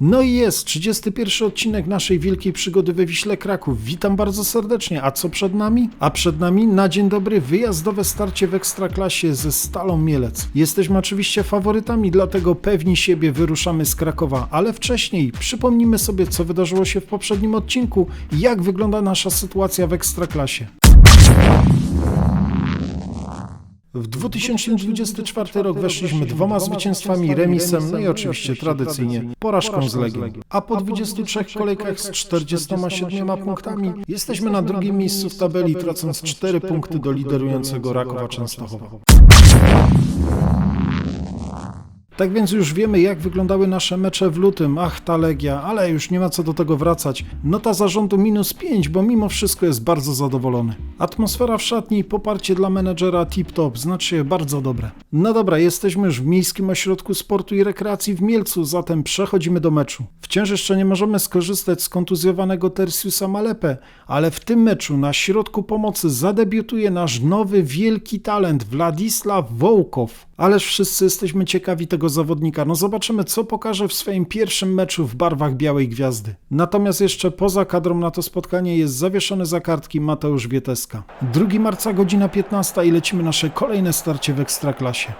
No i jest 31 odcinek naszej wielkiej przygody we Wiśle Kraków. Witam bardzo serdecznie. A co przed nami? A przed nami na dzień dobry wyjazdowe starcie w Ekstraklasie ze Stalą Mielec. Jesteśmy oczywiście faworytami, dlatego pewni siebie wyruszamy z Krakowa, ale wcześniej przypomnijmy sobie, co wydarzyło się w poprzednim odcinku jak wygląda nasza sytuacja w Ekstraklasie. W 2024 rok weszliśmy dwoma zwycięstwami, remisem, no i oczywiście tradycyjnie porażką z Legią. A po 23 kolejkach z 47 punktami jesteśmy na drugim miejscu w tabeli, tracąc 4 punkty do liderującego Rakowa Częstochowa. Tak więc już wiemy, jak wyglądały nasze mecze w lutym. Ach, ta Legia, ale już nie ma co do tego wracać. Nota zarządu minus 5, bo mimo wszystko jest bardzo zadowolony. Atmosfera w szatni i poparcie dla menedżera tip-top, znaczy bardzo dobre. No dobra, jesteśmy już w Miejskim Ośrodku Sportu i Rekreacji w Mielcu, zatem przechodzimy do meczu. Wciąż jeszcze nie możemy skorzystać z kontuzjowanego Tersiusa Malepę, ale w tym meczu na środku pomocy zadebiutuje nasz nowy wielki talent Władysław Wołkow. Ależ wszyscy jesteśmy ciekawi tego zawodnika. No zobaczymy, co pokaże w swoim pierwszym meczu w barwach Białej Gwiazdy. Natomiast jeszcze poza kadrą na to spotkanie jest zawieszony za kartki Mateusz Wieteska. 2 marca, godzina 15 i lecimy nasze kolejne starcie w Ekstraklasie.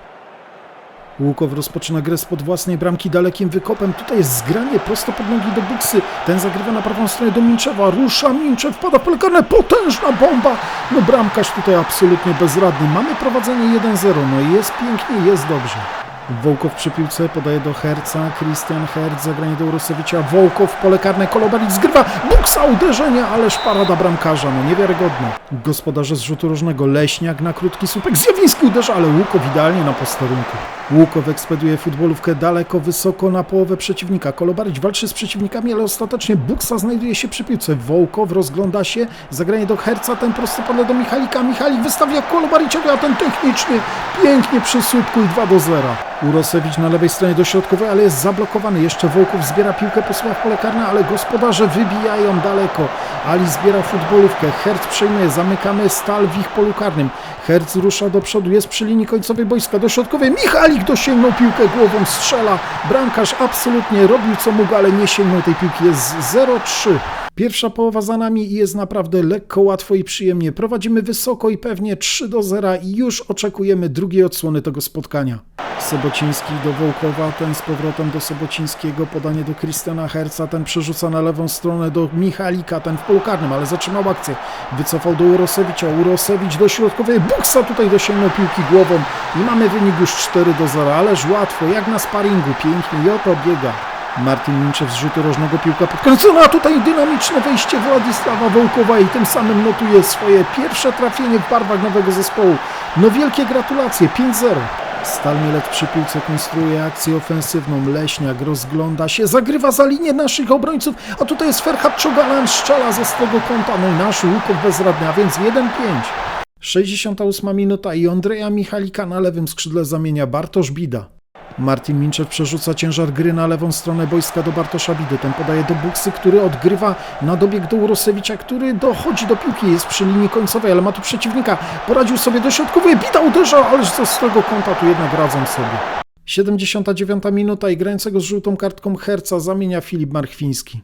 Łukow rozpoczyna grę spod własnej bramki dalekim wykopem. Tutaj jest zgranie prosto pod nogi do buksy. Ten zagrywa na prawą stronę do Minczewa. Rusza Minczew, wpada w polekarne. Potężna bomba. No bramkarz tutaj absolutnie bezradny. Mamy prowadzenie 1-0. No jest pięknie, jest dobrze. Wołkow przy piłce podaje do Herca, Christian Herc, zagranie do Urosewicza, Wołkow, pole karne, Kolobalik zgrywa, buksa, uderzenie, ależ parada bramkarza, no niewiarygodne. Gospodarze z rzutu różnego, Leśniak na krótki słupek, Zjawiński uderza, ale Łukow idealnie na posterunku. Łukow ekspeduje futbolówkę daleko, wysoko na połowę przeciwnika. Kolobarić walczy z przeciwnikami, ale ostatecznie Buksa znajduje się przy piłce. Wołkow rozgląda się, zagranie do Herca, ten prostopadle do Michalika. Michalik wystawia Kolobariciowi, a ten technicznie, pięknie przy słupku i 2 do 0. Urosewicz na lewej stronie dośrodkowej, ale jest zablokowany. Jeszcze Wołkow zbiera piłkę, posyła w pole karne, ale gospodarze wybijają daleko. Ali zbiera futbolówkę, Herc przejmuje, zamykamy stal w ich polu karnym. Herc rusza do przodu, jest przy linii końcowej boiska dośrodkowej. Michalik dosięgnął piłkę głową, strzela. Bramkarz absolutnie robił co mógł, ale nie sięgnął tej piłki. Jest 0-3. Pierwsza połowa za nami i jest naprawdę lekko, łatwo i przyjemnie. Prowadzimy wysoko i pewnie 3 do 0 i już oczekujemy drugiej odsłony tego spotkania. Sobociński do Wołkowa, ten z powrotem do Sobocińskiego, podanie do Krystiana Herca, ten przerzuca na lewą stronę do Michalika, ten w polu karnym, ale zatrzymał akcję. Wycofał do Urosewicza, Urosewicz do środkowej, Buksa tutaj dosięgnął piłki głową i mamy wynik już 4 do 0, ależ łatwo, jak na sparingu, pięknie i oto biega. Martin Minczew z rzutu rożnego piłka podkręcona, a tutaj dynamiczne wejście Władysława Wołkowa i tym samym notuje swoje pierwsze trafienie w barwach nowego zespołu. No wielkie gratulacje, 5-0. Stal Mielec przy piłce konstruuje akcję ofensywną. Leśniak rozgląda się, zagrywa za linię naszych obrońców, a tutaj jest Ferhat Czogalan, strzela ze swego kąta. No i nasz Łukow bezradny, a więc 1-5. 68 minuta i Andrzeja Michalika na lewym skrzydle zamienia Bartosz Bida. Martin Minczew przerzuca ciężar gry na lewą stronę boiska do Bartosza Bidy. Ten podaje do Buksy, który odgrywa na dobieg do Urosewicza, który dochodzi do piłki, jest przy linii końcowej, ale ma tu przeciwnika. Poradził sobie do środkowej, Bida uderza, ależ co z tego kąta tu jednak radzą sobie. 79 minuta i grającego z żółtą kartką Herca zamienia Filip Marchwiński.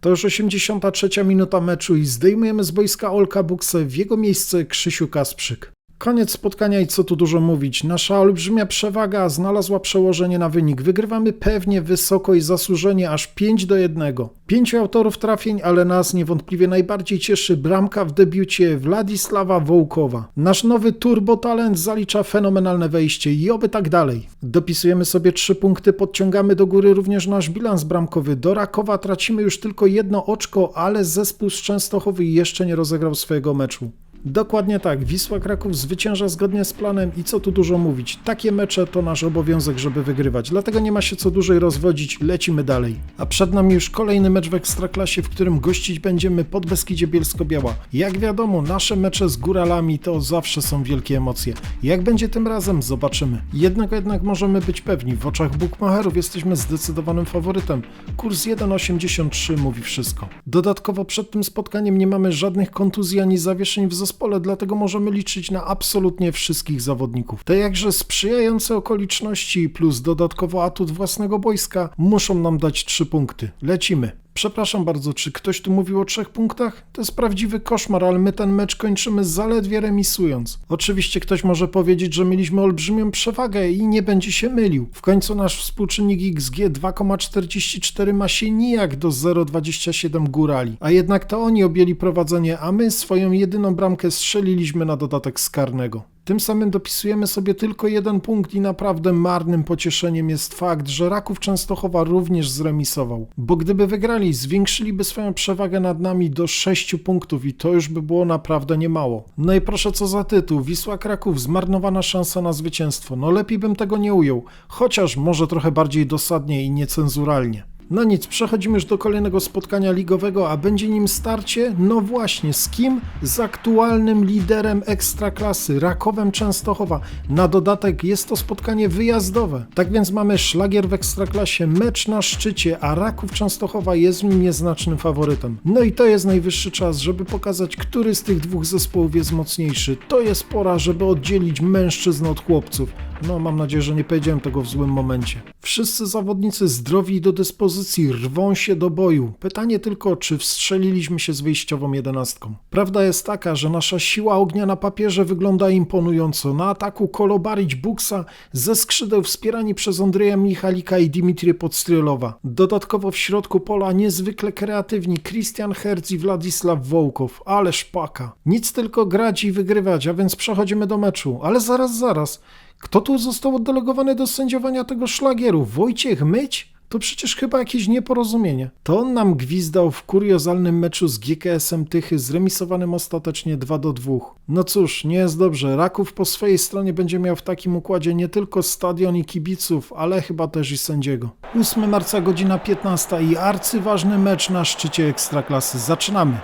To już 83 minuta meczu i zdejmujemy z boiska Olka Buksę w jego miejsce Krzysiu Kasprzyk. Koniec spotkania i co tu dużo mówić. Nasza olbrzymia przewaga znalazła przełożenie na wynik. Wygrywamy pewnie wysoko i zasłużenie aż 5 do 1. Pięciu autorów trafień, ale nas niewątpliwie najbardziej cieszy bramka w debiucie Władysława Wołkowa. Nasz nowy turbotalent zalicza fenomenalne wejście i oby tak dalej. Dopisujemy sobie 3 punkty, podciągamy do góry również nasz bilans bramkowy. Do Rakowa tracimy już tylko jedno oczko, ale zespół z Częstochowy jeszcze nie rozegrał swojego meczu. Dokładnie tak. Wisła Kraków zwycięża zgodnie z planem i co tu dużo mówić. Takie mecze to nasz obowiązek, żeby wygrywać. Dlatego nie ma się co dłużej rozwodzić, lecimy dalej. A przed nami już kolejny mecz w Ekstraklasie, w którym gościć będziemy pod Beskidzie Bielsko-Biała. Jak wiadomo, nasze mecze z góralami to zawsze są wielkie emocje. Jak będzie tym razem, zobaczymy. Jednego jednak możemy być pewni, w oczach bookmacherów jesteśmy zdecydowanym faworytem. Kurs 1,83 mówi wszystko. Dodatkowo przed tym spotkaniem nie mamy żadnych kontuzji ani zawieszeń w zespole zespole, dlatego możemy liczyć na absolutnie wszystkich zawodników. Te jakże sprzyjające okoliczności plus dodatkowo atut własnego boiska muszą nam dać trzy punkty. Lecimy. Przepraszam bardzo, czy ktoś tu mówił o trzech punktach? To jest prawdziwy koszmar, ale my ten mecz kończymy zaledwie remisując. Oczywiście ktoś może powiedzieć, że mieliśmy olbrzymią przewagę i nie będzie się mylił. W końcu nasz współczynnik XG 2,44 ma się nijak do 0,27 górali. A jednak to oni objęli prowadzenie, a my swoją jedyną bramkę strzeliliśmy na dodatek z karnego. Tym samym dopisujemy sobie tylko jeden punkt i naprawdę marnym pocieszeniem jest fakt, że Raków Częstochowa również zremisował. Bo gdyby wygrali, zwiększyliby swoją przewagę nad nami do 6 punktów i to już by było naprawdę niemało. No i proszę co za tytuł, Wisła Kraków zmarnowana szansa na zwycięstwo. No lepiej bym tego nie ujął, chociaż może trochę bardziej dosadnie i niecenzuralnie. No nic, przechodzimy już do kolejnego spotkania ligowego, a będzie nim starcie? No właśnie, z kim? Z aktualnym liderem ekstraklasy, Rakowem Częstochowa. Na dodatek jest to spotkanie wyjazdowe. Tak więc mamy szlagier w ekstraklasie, mecz na szczycie, a Raków Częstochowa jest nim nieznacznym faworytem. No i to jest najwyższy czas, żeby pokazać, który z tych dwóch zespołów jest mocniejszy. To jest pora, żeby oddzielić mężczyzn od chłopców. No, mam nadzieję, że nie powiedziałem tego w złym momencie. Wszyscy zawodnicy zdrowi i do dyspozycji rwą się do boju. Pytanie tylko, czy wstrzeliliśmy się z wyjściową jedenastką. Prawda jest taka, że nasza siła ognia na papierze wygląda imponująco. Na ataku kolobarić Buksa ze skrzydeł wspierani przez Andrzeja Michalika i Dimitrię Podstrylowa. Dodatkowo w środku pola niezwykle kreatywni Christian Herz i Władysław Wołkow. Ale szpaka. Nic tylko grać i wygrywać, a więc przechodzimy do meczu. Ale zaraz, zaraz. Kto tu został oddelegowany do sędziowania tego szlagieru? Wojciech Myć? To przecież chyba jakieś nieporozumienie. To on nam gwizdał w kuriozalnym meczu z GKS-em Tychy, zremisowanym ostatecznie 2 do 2. No cóż, nie jest dobrze. Raków po swojej stronie będzie miał w takim układzie nie tylko stadion i kibiców, ale chyba też i sędziego. 8 marca, godzina 15 i arcyważny mecz na szczycie Ekstraklasy. Zaczynamy.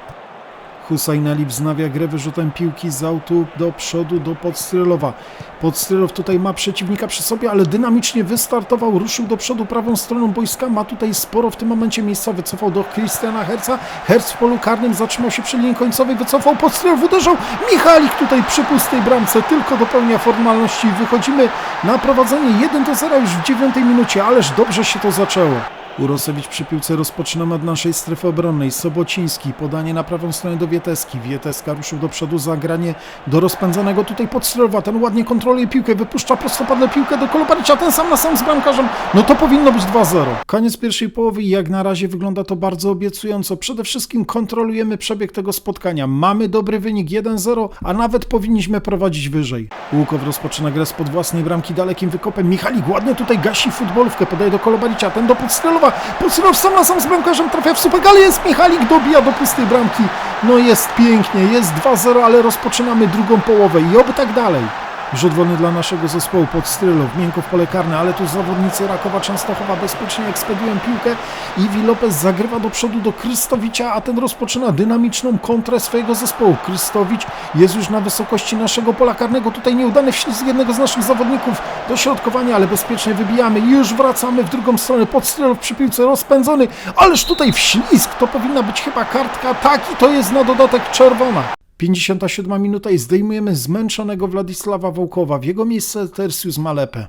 Hussein Ali wznawia grę wyrzutem piłki z autu do przodu do Podstrylowa. Podstrylow tutaj ma przeciwnika przy sobie, ale dynamicznie wystartował, ruszył do przodu prawą stroną boiska. Ma tutaj sporo w tym momencie miejsca. Wycofał do Christiana Herca. Herc w polu karnym zatrzymał się przy linii końcowej, wycofał Podstrylow, uderzał. Michalik tutaj przy pustej bramce tylko dopełnia formalności. Wychodzimy na prowadzenie 1 do 0 już w dziewiątej minucie, ależ dobrze się to zaczęło. Urosewicz przy piłce rozpoczynamy od naszej strefy obronnej. Sobociński, podanie na prawą stronę do Wieteski. Wieteska ruszył do przodu, zagranie do rozpędzonego tutaj Podstrylowa. Ten ładnie kontroluje piłkę, wypuszcza prostopadle piłkę do Kolobaricia, ten sam na sam z bramkarzem. No to powinno być 2-0. Koniec pierwszej połowy i jak na razie wygląda to bardzo obiecująco. Przede wszystkim kontrolujemy przebieg tego spotkania. Mamy dobry wynik 1-0, a nawet powinniśmy prowadzić wyżej. Łukow rozpoczyna grę spod własnej bramki dalekim wykopem. Michalik ładnie tutaj gasi futbolówkę, podaje do Kolobaricia, ten do Podstrylowa. Podstrylow sam na sam z bramkarzem trafia w słupek, ale jest Michalik, dobija do pustej bramki. No jest pięknie, jest 2-0, ale rozpoczynamy drugą połowę i oby tak dalej. Rzut wolny dla naszego zespołu pod Strylow, miękko w pole karne, ale tu zawodnicy Rakowa Częstochowa bezpiecznie ekspediują piłkę. Iwi Lopez zagrywa do przodu do Krystowicza, a ten rozpoczyna dynamiczną kontrę swojego zespołu. Krystowicz jest już na wysokości naszego pola karnego. Tutaj nieudany wślizg jednego z naszych zawodników do środkowania, ale bezpiecznie wybijamy. Już wracamy w drugą stronę. Pod Strylow przy piłce rozpędzony, ależ tutaj wślizg. To powinna być chyba kartka. Tak, i to jest na dodatek czerwona. 57 minuta i zdejmujemy zmęczonego Władysława Wołkowa. W jego miejsce Tersius Malepę.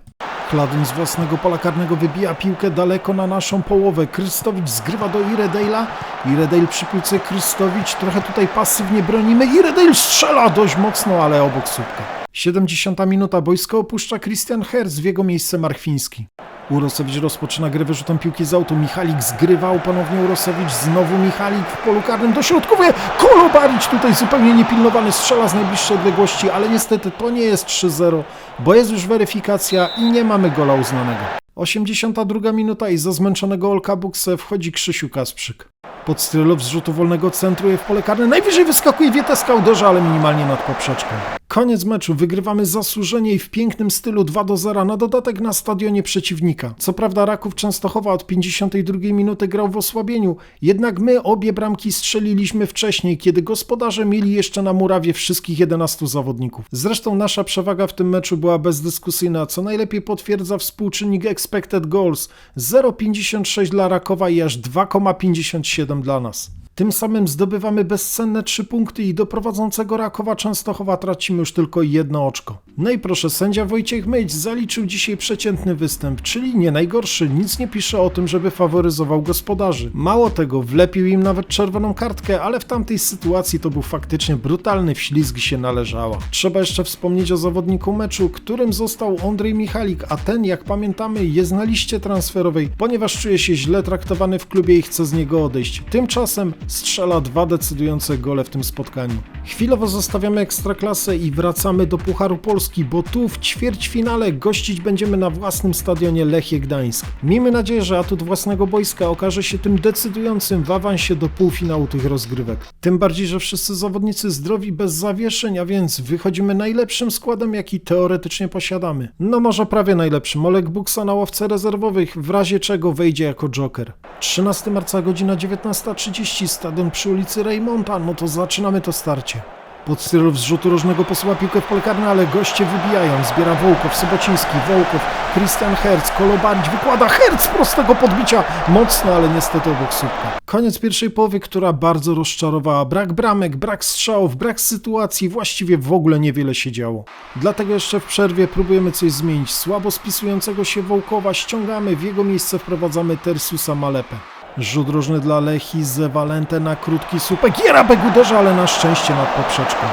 Kladun z własnego pola karnego wybija piłkę daleko na naszą połowę. Krystowicz zgrywa do Iredale'a. Iredale przy piłce Krystowicz. Trochę tutaj pasywnie bronimy. Iredale strzela dość mocno, ale obok słupka. 70 minuta. Boisko opuszcza Christian Herz. W jego miejsce Marchwiński. Urosewicz rozpoczyna grę wyrzutem piłki z autu. Michalik zgrywał ponownie Urosewicz. Znowu Michalik w polu karnym dośrodkowuje. Kolobarić tutaj zupełnie niepilnowany. Strzela z najbliższej odległości, ale niestety to nie jest 3-0, bo jest już weryfikacja i nie mamy gola uznanego. 82 minuta i za zmęczonego Olka Bukse wchodzi Krzysiu Kasprzyk. Podstrylow z rzutu wolnego centruje w pole karne. Najwyżej wyskakuje Wieteska, uderza, ale minimalnie nad poprzeczką. Koniec meczu. Wygrywamy zasłużenie i w pięknym stylu 2 do 0 na dodatek na stadionie przeciwnika. Co prawda Raków Częstochowa od 52 minuty grał w osłabieniu, jednak my obie bramki strzeliliśmy wcześniej, kiedy gospodarze mieli jeszcze na murawie wszystkich 11 zawodników. Zresztą nasza przewaga w tym meczu była bezdyskusyjna, co najlepiej potwierdza współczynnik expected goals 0,56 dla Rakowa i aż 2,57 dla nas. Tym samym zdobywamy bezcenne trzy punkty i do prowadzącego Rakowa Częstochowa tracimy już tylko jedno oczko. No i proszę, sędzia Wojciech Myć zaliczył dzisiaj przeciętny występ, czyli nie najgorszy, nic nie pisze o tym, żeby faworyzował gospodarzy. Mało tego, wlepił im nawet czerwoną kartkę, ale w tamtej sytuacji to był faktycznie brutalny wślizg się należała. Trzeba jeszcze wspomnieć o zawodniku meczu, którym został Andrzej Michalik, a ten, jak pamiętamy, jest na liście transferowej, ponieważ czuje się źle traktowany w klubie i chce z niego odejść. Tymczasem strzela dwa decydujące gole w tym spotkaniu. Chwilowo zostawiamy Ekstraklasę i wracamy do Pucharu Polski, bo tu w ćwierćfinale gościć będziemy na własnym stadionie Lechie Gdańsk. Miejmy nadzieję, że atut własnego boiska okaże się tym decydującym w awansie do półfinału tych rozgrywek. Tym bardziej, że wszyscy zawodnicy zdrowi bez zawieszeń, a więc wychodzimy najlepszym składem, jaki teoretycznie posiadamy. No może prawie najlepszym. Olek Buksa na ławce rezerwowych, w razie czego wejdzie jako joker. 13 marca, godzina 19.30, stadion przy ulicy Reymonta, no to zaczynamy to starcie. Podstyrów z rzutu różnego posyła piłkę w pole ale goście wybijają. Zbiera Wołkow, Sobociński, Wołkow, Christian Herz, Kolobarić wykłada Herz z prostego podbicia. Mocno, ale niestety obok słupka. Koniec pierwszej połowy, która bardzo rozczarowała. Brak bramek, brak strzałów, brak sytuacji, właściwie w ogóle niewiele się działo. Dlatego jeszcze w przerwie próbujemy coś zmienić. Słabo spisującego się Wołkowa ściągamy, w jego miejsce wprowadzamy Tersusa Malepę. Rzut różny dla Lechi z Valente na krótki słupek. Jerabek uderza, ale na szczęście nad poprzeczką.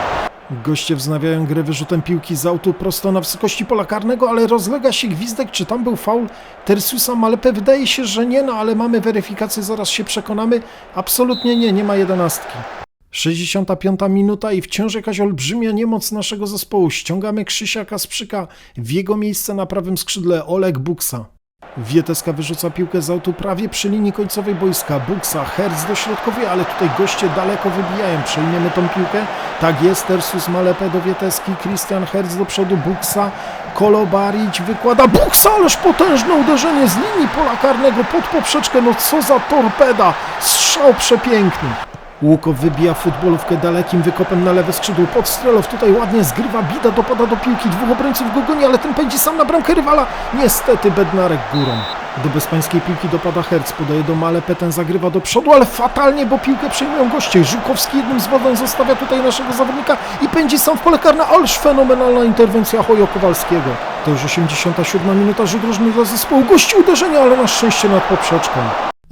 Goście wznawiają grę wyrzutem piłki z autu prosto na wysokości pola karnego, ale rozlega się gwizdek, czy tam był faul Tersusa Malepę. Wydaje się, że nie, no ale mamy weryfikację, zaraz się przekonamy. Absolutnie nie, nie ma jedenastki. 65 minuta i wciąż jakaś olbrzymia niemoc naszego zespołu. Ściągamy Krzysia Kasprzyka w jego miejsce na prawym skrzydle Oleg Buksa. Wieteska wyrzuca piłkę z autu prawie przy linii końcowej boiska. Buksa, Herz dośrodkowuje, ale tutaj goście daleko wybijają. Przejmiemy tą piłkę. Tak jest, Tersus Malepe do Wieteski, Christian Herz do przodu, Buksa, Kolobarić wykłada Buksa, ależ potężne uderzenie z linii pola karnego pod poprzeczkę. No co za torpeda! Strzał przepiękny. Łukow wybija futbolówkę dalekim wykopem na lewe skrzydło. Podstrelow tutaj ładnie zgrywa, Bida dopada do piłki. Dwóch obrońców go goni, ale ten pędzi sam na bramkę rywala. Niestety Bednarek górą. Do bezpańskiej piłki dopada Herc, podaje do Malepę, ten zagrywa do przodu, ale fatalnie, bo piłkę przejmują goście. Żukowski jednym z wodą zostawia tutaj naszego zawodnika i pędzi sam w pole karne, ależ fenomenalna interwencja Hojo Kowalskiego. To już 87 minuta, rzut różny dla zespołu. Gości uderzenia, ale na szczęście nad poprzeczką.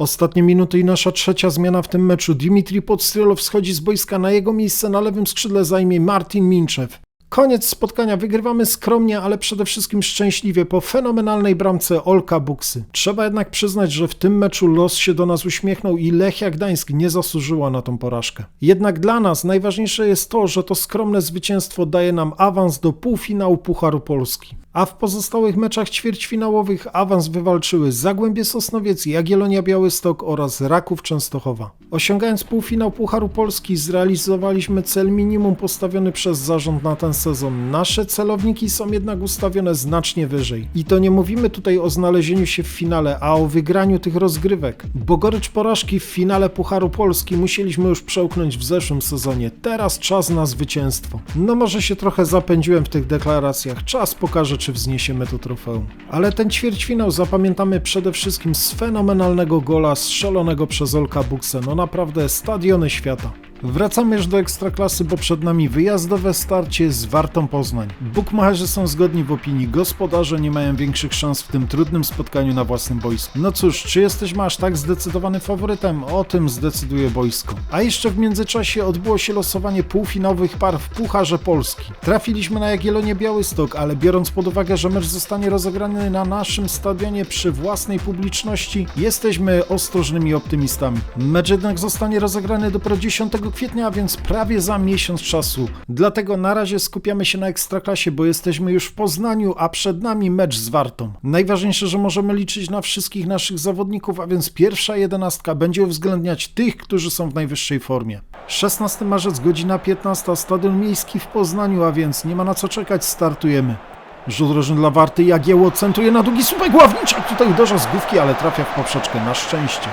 Ostatnie minuty i nasza trzecia zmiana w tym meczu. Dimitri Podstrylow schodzi z boiska, na jego miejsce na lewym skrzydle zajmie Martin Minczew. Koniec spotkania, wygrywamy skromnie, ale przede wszystkim szczęśliwie po fenomenalnej bramce Olka Buksy. Trzeba jednak przyznać, że w tym meczu los się do nas uśmiechnął i Lechia Gdańsk nie zasłużyła na tą porażkę. Jednak dla nas najważniejsze jest to, że to skromne zwycięstwo daje nam awans do półfinału Pucharu Polski. A w pozostałych meczach ćwierćfinałowych awans wywalczyły Zagłębie Sosnowiec, Jagiellonia Białystok oraz Raków Częstochowa. Osiągając półfinał Pucharu Polski zrealizowaliśmy cel minimum postawiony przez zarząd na ten sezon. Nasze celowniki są jednak ustawione znacznie wyżej. I to nie mówimy tutaj o znalezieniu się w finale, a o wygraniu tych rozgrywek. Bo gorycz porażki w finale Pucharu Polski musieliśmy już przełknąć w zeszłym sezonie. Teraz czas na zwycięstwo. No może się trochę zapędziłem w tych deklaracjach. Czas pokaże, czy wzniesiemy to trofeum. Ale ten ćwierćfinał zapamiętamy przede wszystkim z fenomenalnego gola strzelonego przez Olka Buksę. No naprawdę stadiony świata. Wracamy już do Ekstraklasy, bo przed nami wyjazdowe starcie z Wartą Poznań. Bukmacherzy są zgodni w opinii, gospodarze nie mają większych szans w tym trudnym spotkaniu na własnym boisku. No cóż, czy jesteśmy aż tak zdecydowany faworytem? O tym zdecyduje boisko. A jeszcze w międzyczasie odbyło się losowanie półfinałowych par w Pucharze Polski. Trafiliśmy na Jagiellonię Białystok, ale biorąc pod uwagę, że mecz zostanie rozegrany na naszym stadionie przy własnej publiczności, jesteśmy ostrożnymi optymistami. Mecz jednak zostanie rozegrany dopiero 10 kwietnia, więc prawie za miesiąc czasu. Dlatego na razie skupiamy się na Ekstraklasie, bo jesteśmy już w Poznaniu, a przed nami mecz z Wartą. Najważniejsze, że możemy liczyć na wszystkich naszych zawodników, a więc pierwsza jedenastka będzie uwzględniać tych, którzy są w najwyższej formie. 16 marzec, godzina 15, Stadion Miejski w Poznaniu, a więc nie ma na co czekać, startujemy. Rzut rożny dla Warty, Jagieło centruje na długi słupek, Ławniczak tutaj uderza z główki, ale trafia w poprzeczkę, na szczęście.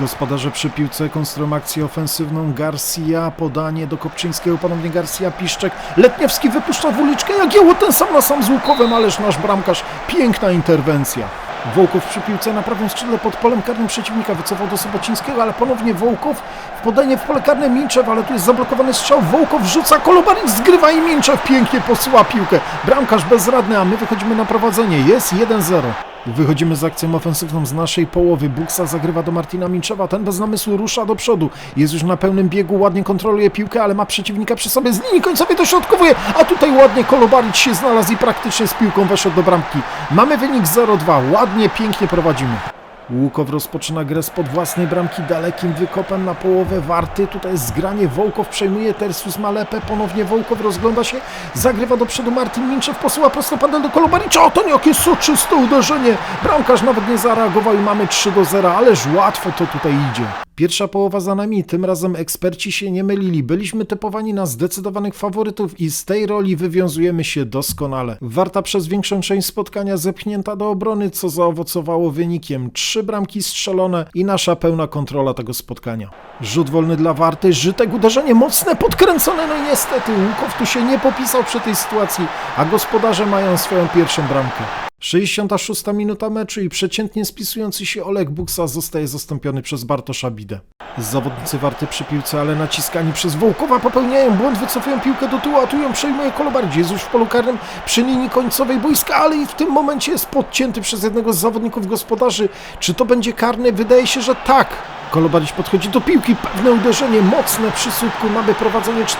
Gospodarze przy piłce konstruują akcję ofensywną, Garcia, podanie do Kopczyńskiego, ponownie Garcia, Piszczek, Letniewski wypuszcza w uliczkę, Jagieło ten sam na sam z Łukowem, ależ nasz bramkarz, piękna interwencja. Wołkow przy piłce na prawym skrzydle pod polem karnym przeciwnika wycofał do Sobocińskiego, ale ponownie Wołkow w podanie w pole karne Minczew, ale tu jest zablokowany strzał. Wołkow rzuca, Kolobarin zgrywa i Minczew pięknie posyła piłkę. Bramkarz bezradny, a my wychodzimy na prowadzenie. Jest 1-0. Wychodzimy z akcją ofensywną z naszej połowy. Buksa zagrywa do Martina Minczewa. Ten bez namysłu rusza do przodu. Jest już na pełnym biegu, ładnie kontroluje piłkę, ale ma przeciwnika przy sobie. Z linii końcowej dośrodkowuje, a tutaj ładnie Kolobaric się znalazł i praktycznie z piłką weszedł do bramki. Mamy wynik 0-2. Ładnie, pięknie prowadzimy. Łukow rozpoczyna grę spod własnej bramki dalekim wykopem na połowę warty. Tutaj jest zgranie. Wołkow przejmuje Tersus Malepę. Ponownie Wołkow rozgląda się. Zagrywa do przodu Martin Minczew. Posyła prostopadel do Kolobaricza. O, to nie jakie soczyste uderzenie. Bramkarz nawet nie zareagował i mamy 3 do 0. Ależ łatwo to tutaj idzie. Pierwsza połowa za nami, tym razem eksperci się nie mylili. Byliśmy typowani na zdecydowanych faworytów i z tej roli wywiązujemy się doskonale. Warta przez większą część spotkania zepchnięta do obrony, co zaowocowało wynikiem. Trzy bramki strzelone i nasza pełna kontrola tego spotkania. Rzut wolny dla Warty, Żytek uderzenie mocne, podkręcone, no niestety Łukow tu się nie popisał przy tej sytuacji, a gospodarze mają swoją pierwszą bramkę. 66 minuta meczu i przeciętnie spisujący się Oleg Buksa zostaje zastąpiony przez Bartosza Bidę. Zawodnicy warty przy piłce, ale naciskani przez Wołkowa popełniają błąd, wycofują piłkę do tyłu, a tu ją przejmuje Kolobardziej. Jest już w polu karnym przy linii końcowej boiska, ale i w tym momencie jest podcięty przez jednego z zawodników gospodarzy. Czy to będzie karny? Wydaje się, że tak. Kolobarić podchodzi do piłki, pewne uderzenie mocne przy słupku, mamy prowadzenie 4-1,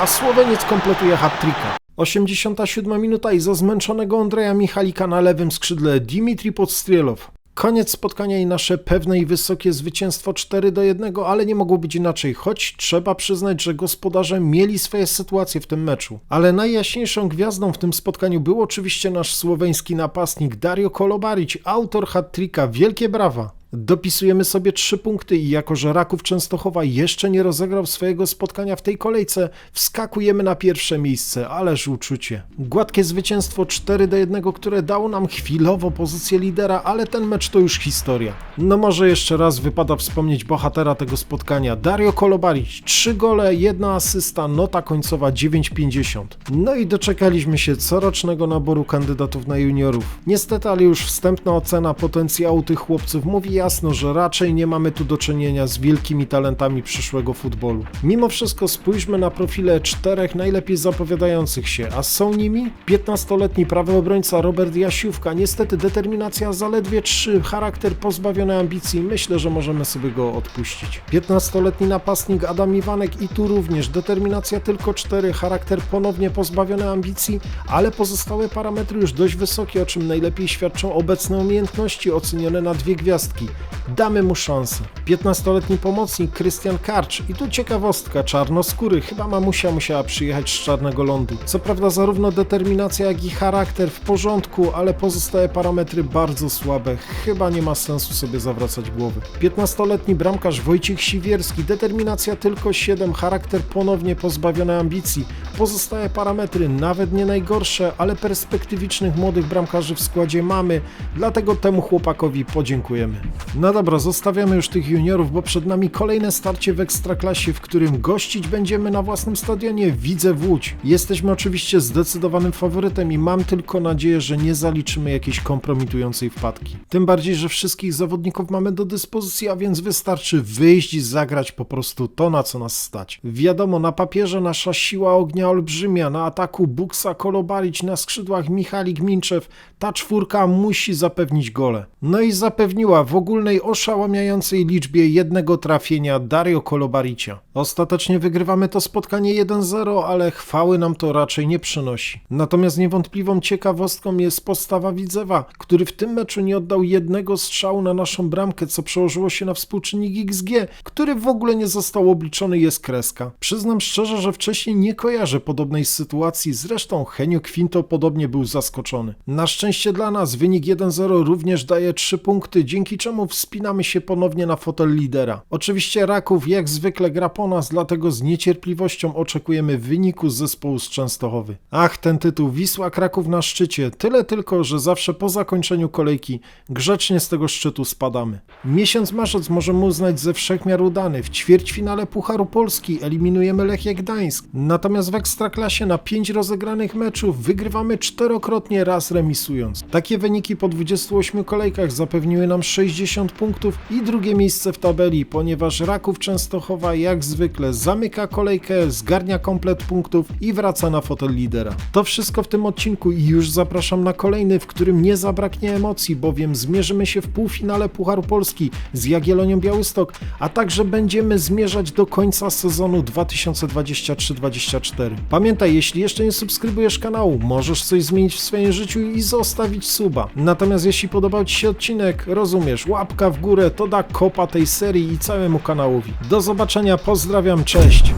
a Słoweniec kompletuje hat-tricka. 87 minuta i za zmęczonego Andrzeja Michalika na lewym skrzydle Dimitri Podstrielow. Koniec spotkania i nasze pewne i wysokie zwycięstwo 4 do 1, ale nie mogło być inaczej, choć trzeba przyznać, że gospodarze mieli swoje sytuacje w tym meczu. Ale najjaśniejszą gwiazdą w tym spotkaniu był oczywiście nasz słoweński napastnik Dario Kolobaric, autor hat-tricka. Wielkie brawa! Dopisujemy sobie trzy punkty i jako, że Raków Częstochowa jeszcze nie rozegrał swojego spotkania w tej kolejce, wskakujemy na pierwsze miejsce, ależ uczucie. Gładkie zwycięstwo 4 do 1, które dało nam chwilowo pozycję lidera, ale ten mecz to już historia. No może jeszcze raz wypada wspomnieć bohatera tego spotkania, Dario Kolobaric, 3 gole, jedna asysta, nota końcowa 9,50. No i doczekaliśmy się corocznego naboru kandydatów na juniorów. Niestety, ale już wstępna ocena potencjału tych chłopców mówi jasno, że raczej nie mamy tu do czynienia z wielkimi talentami przyszłego futbolu. Mimo wszystko spójrzmy na profile czterech najlepiej zapowiadających się, a są nimi 15-letni prawy obrońca Robert Jasiówka, niestety determinacja zaledwie 3, charakter pozbawiony ambicji, myślę, że możemy sobie go odpuścić. 15-letni napastnik Adam Iwanek i tu również determinacja tylko 4, charakter ponownie pozbawiony ambicji, ale pozostałe parametry już dość wysokie, o czym najlepiej świadczą obecne umiejętności ocenione na dwie gwiazdki. Damy mu szansę. 15-letni pomocnik Krystian Karcz i tu ciekawostka, czarnoskóry, chyba mamusia musiała przyjechać z Czarnego Lądu. Co prawda zarówno determinacja, jak i charakter w porządku, ale pozostałe parametry bardzo słabe. Chyba nie ma sensu sobie zawracać głowy. 15-letni bramkarz Wojciech Siwierski, determinacja tylko 7, charakter ponownie pozbawiony ambicji. Pozostałe parametry nawet nie najgorsze, ale perspektywicznych młodych bramkarzy w składzie mamy, dlatego temu chłopakowi podziękujemy. No dobra, zostawiamy już tych juniorów, bo przed nami kolejne starcie w Ekstraklasie, w którym gościć będziemy na własnym stadionie Widzę w Łódź. Jesteśmy oczywiście zdecydowanym faworytem i mam tylko nadzieję, że nie zaliczymy jakiejś kompromitującej wpadki. Tym bardziej, że wszystkich zawodników mamy do dyspozycji, a więc wystarczy wyjść i zagrać po prostu to, na co nas stać. Wiadomo, na papierze nasza siła ognia olbrzymia, na ataku Buksa Kolobarić, na skrzydłach Michalik Minczew, ta czwórka musi zapewnić gole. No i zapewniła w ogólnej oszałamiającej liczbie jednego trafienia Dario Kolobaricia. Ostatecznie wygrywamy to spotkanie 1-0, ale chwały nam to raczej nie przynosi. Natomiast niewątpliwą ciekawostką jest postawa Widzewa, który w tym meczu nie oddał jednego strzału na naszą bramkę, co przełożyło się na współczynnik XG, który w ogóle nie został obliczony jest kreska. Przyznam szczerze, że wcześniej nie kojarzę podobnej sytuacji, zresztą Henio Quinto podobnie był zaskoczony. Na szczęście dla nas wynik 1-0 również daje 3 punkty, dzięki czemu czemu wspinamy się ponownie na fotel lidera. Oczywiście Raków jak zwykle gra po nas, dlatego z niecierpliwością oczekujemy wyniku z zespołu z Częstochowy. Ach, ten tytuł Wisła Kraków na szczycie. Tyle tylko, że zawsze po zakończeniu kolejki grzecznie z tego szczytu spadamy. Miesiąc marzec możemy uznać ze wszechmiar udany. W ćwierćfinale Pucharu Polski eliminujemy Lechia Gdańsk. Natomiast w Ekstraklasie na 5 rozegranych meczów wygrywamy czterokrotnie raz remisując. Takie wyniki po 28 kolejkach zapewniły nam 60 punktów i drugie miejsce w tabeli, ponieważ Raków Częstochowa jak zwykle zamyka kolejkę, zgarnia komplet punktów i wraca na fotel lidera. To wszystko w tym odcinku i już zapraszam na kolejny, w którym nie zabraknie emocji, bowiem zmierzymy się w półfinale Pucharu Polski z Jagiellonią Białystok, a także będziemy zmierzać do końca sezonu 2023-2024. Pamiętaj, jeśli jeszcze nie subskrybujesz kanału, możesz coś zmienić w swoim życiu i zostawić suba. Natomiast jeśli podobał Ci się odcinek, rozumiesz, łapka w górę to da kopa tej serii i całemu kanałowi. Do zobaczenia, pozdrawiam, cześć!